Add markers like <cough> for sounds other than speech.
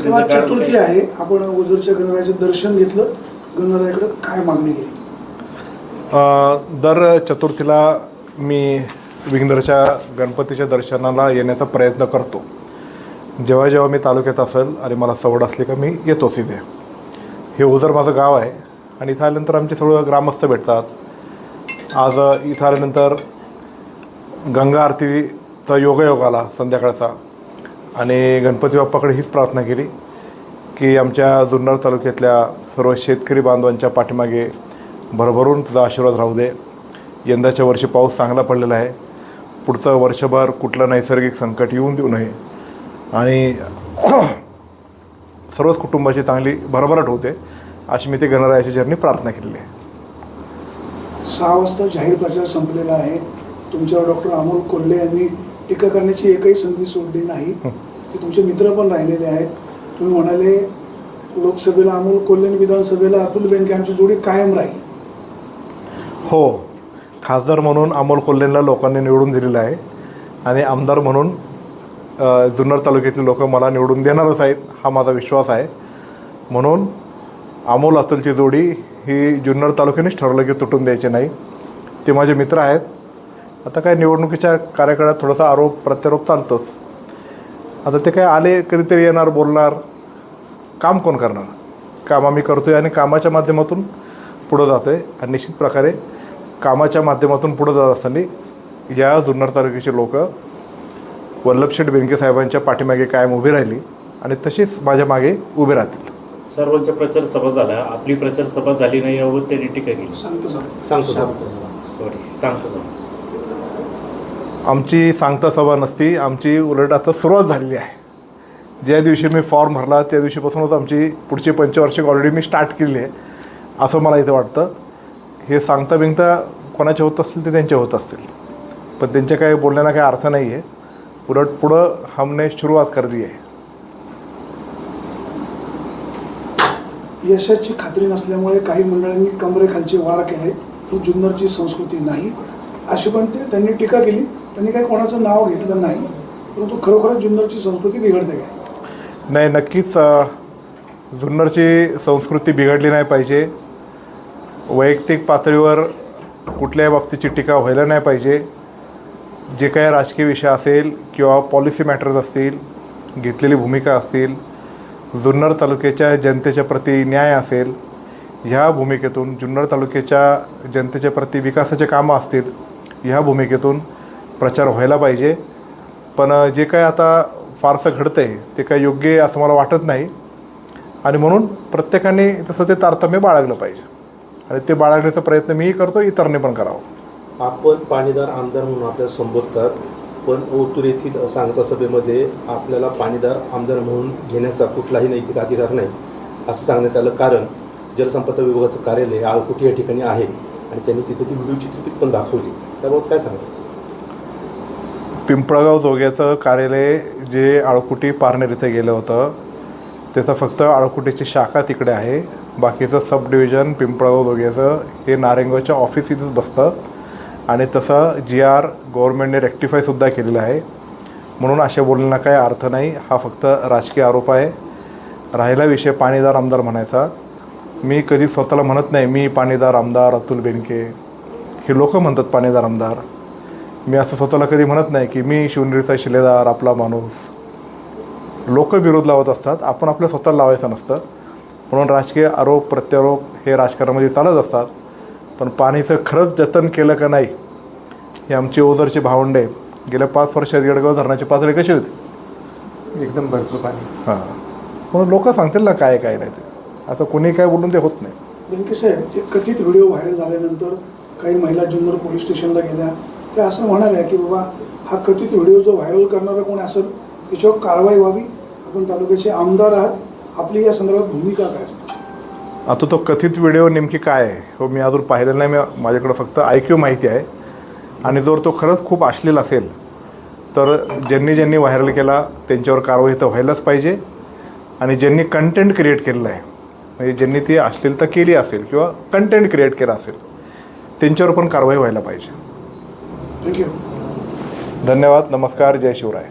चतुर्थी आहे. आपण ओझरच्या गणरायाचं दर्शन घेतलं. गणरायाकडे काय मागणी केली? अ, दर चतुर्थीला मी विघ्नरच्या गणपतीच्या दर्शनाला येण्याचा प्रयत्न करतो. जेव्हा जेव्हा मी तालुक्यात असेल आणि मला सवड असली का मी येतोच इथे. हे ओझर माझं गाव आहे आणि इथं आल्यानंतर आमचे सगळं ग्रामस्थ भेटतात. आज इथं आल्यानंतर गंगा आरतीचा योगायोग आला संध्याकाळचा आणि गणपती बाप्पाकडे हीच प्रार्थना केली की आमच्या जुन्नर तालुक्यातल्या सर्व शेतकरी बांधवांच्या पाठीमागे भरभरून तुझा आशीर्वाद राहू दे. यंदाच्या वर्षी पाऊस चांगला पडलेला आहे. पुढचं वर्षभर कुठलं नैसर्गिक संकट येऊन देऊ नये. आणि <clears throat> सर्वच कुटुंबाची चांगली भरभराट होते. अशी मी ते गणरायाच्या चरणी प्रार्थना केलेली आहे. सहा वाजता जाहीर प्रचार संपलेला आहे. तुमच्यावर डॉक्टर अमोल कोल्हे यांनी टीका करण्याची एकही संधी सोडली नाही. ते तुमचे मित्र पण राहिलेले आहेत. तुम्ही म्हणाले लोकसभेला अमोल कोल्हे आणि विधानसभेला अतुल बेनके आमची जोडी कायम राहील. हो खासदार म्हणून अमोल कोल्हेंना लोकांनी निवडून दिलेलं आहे. आणि आमदार म्हणून जुन्नर तालुक्यातले लोक मला निवडून देणारच आहेत हा माझा विश्वास आहे. म्हणून अमोल अतुलची जोडी ही जुन्नर तालुक्यानेच ठरवलं की तुटून द्यायची नाही. ते माझे मित्र आहेत. आता काय निवडणुकीच्या कार्यकाळात थोडासा आरोप प्रत्यारोप चालतोच. आता ते काय आले कधीतरी येणार बोलणार काम कोण करणार? काम आम्ही करतो आहे आणि कामाच्या माध्यमातून पुढं जातो आहे आणि निश्चित प्रकारे कामाच्या माध्यमातून पुढं जात असताना या जुन्नर तालुक्याची लोक वल्लभशेठ बेनके साहेबांच्या पाठीमागे कायम उभी राहिली आणि तशीच माझ्या मागे उभे राहतील. सर्वांच्या प्रचार सभा झाल्या. आपली प्रचार सभा झाली नाही यावर त्यांनी टीका केली. सांगतो सांगतो सांगतो. सॉरी सांगतो सांग आमची सांगता सभा नसती आमची उलट आता सुरुवात झालेली आहे. ज्या दिवशी मी फॉर्म भरला त्या दिवशीपासूनच आमची पुढची पंचवार्षिक ऑलरेडी मी स्टार्ट केली आहे असं मला इथं वाटतं. हे सांगता बिंगता कोणाचे होत असतील ते त्यांचे होत असतील. पण त्यांच्या काही बोलण्याला काही अर्थ नाही आहे. उलट पुढं हमने सुरुवात कर दी आहे. यशाची खात्री नसल्यामुळे काही मंडळांनी कमरेखालचे वार केले. ही जुन्नरची संस्कृती नाही अशी पण ते त्यांनी टीका केली. त्यांनी काही कोणाचं नाव घेतलं नाही परंतु खरोखरच जुन्नरची संस्कृती बिघडते काय? नाही नक्कीच जुन्नरची संस्कृती बिघडली नाही पाहिजे. वैयक्तिक पातळीवर कुठल्याही बाबतीची टीका व्हायला नाही पाहिजे. जे काही राजकीय विषय असेल किंवा पॉलिसी मॅटर्स असतील घेतलेली भूमिका असतील जुन्नर तालुक्याच्या जनतेच्या प्रती न्याय असेल ह्या भूमिकेतून जुन्नर तालुक्याच्या जनतेच्या प्रती विकासाचे कामं असतील ह्या भूमिकेतून प्रचार व्हायला पाहिजे. पण जे काय आता फारसं घडतं आहे ते काय योग्य आहे असं मला वाटत नाही. आणि म्हणून प्रत्येकाने तसं ते तारतम्य बाळगलं पाहिजे. आणि ते बाळगण्याचा प्रयत्न मीही करतो इतरांनी पण करावं. आपण पाणीदार आमदार म्हणून आपल्याला संबोधतात पण ओतूर येथील सांगता सभेमध्ये आपल्याला पाणीदार आमदार म्हणून घेण्याचा कुठलाही नैतिक अधिकार नाही असं सांगण्यात आलं. कारण जलसंपदा विभागाचं कार्यालय आळकुटी या ठिकाणी आहे आणि त्यांनी तिथे ती व्हिडिओ चित्रफित पण दाखवली. त्याबाबत काय सांगतो? पिंपळगाव जोग्याचं कार्यालय जे आळकुटी पारनेर इथे गेलं होतं त्याचं फक्त आळकुटीची शाखा तिकडे आहे. बाकीचं सब डिव्हिजन पिंपळगाव जोग्याचं हे नारेंगावच्या ऑफिस इथेच बसतं. आणि तसं जी आर गव्हर्नमेंटने रेक्टिफायसुद्धा केलेलं आहे. म्हणून अशा बोलण्याला काही अर्थ नाही. हा फक्त राजकीय आरोप आहे. राहिला विषय पाणीदार आमदार म्हणायचा. मी कधी स्वतःला म्हणत नाही मी पाणीदार आमदार अतुल बेनके. हे लोक म्हणतात पाणीदार आमदार. मी असं स्वतःला कधी म्हणत नाही की मी शिवनेरीचा शिलेदार आपला माणूस. लोक विरोध लावत असतात आपण आपल्या स्वतःला लावायचं नसतं. म्हणून राजकीय आरोप प्रत्यारोप हे राजकारणामध्ये चालत असतात. पण पाणीचं खरंच जतन केलं का नाही हे आमची ओझरची भावंडे गेल्या पाच वर्षात येडगाव धरणाची पातळी कशी होती? एकदम भरपूर पाणी. हां. म्हणून लोक सांगतील ना काय काय नाही ते. असं कोणी काय बोलून ते होत नाही. बेनके साहेब एक कथित व्हिडिओ व्हायरल झाल्यानंतर काही महिला जुन्नर पोलीस स्टेशनला गेल्या. त्या असं म्हणाल्या की बाबा हा कथित व्हिडिओ जो व्हायरल करणारा कोण असेल त्याच्यावर कारवाई व्हावी. आपण तालुक्याचे आमदार आहात. आपली या संदर्भात भूमिका काय असते आता तो कथित व्हिडिओ नेमकी काय आहे हो मी अजून पाहिलेला नाही. मी माझ्याकडं फक्त ऐक्यू माहिती आहे. आणि जर तो खरंच खूप अश्लील असेल तर ज्यांनी ज्यांनी व्हायरल केला त्यांच्यावर कारवाई तर व्हायलाच पाहिजे. आणि ज्यांनी कंटेंट क्रिएट केलेलं आहे म्हणजे ज्यांनी ती अश्लीलता केली असेल किंवा कंटेंट क्रिएट केला असेल त्यांच्यावर पण कारवाई व्हायला पाहिजे. थँक्यू धन्यवाद. नमस्कार. जय शिवराय.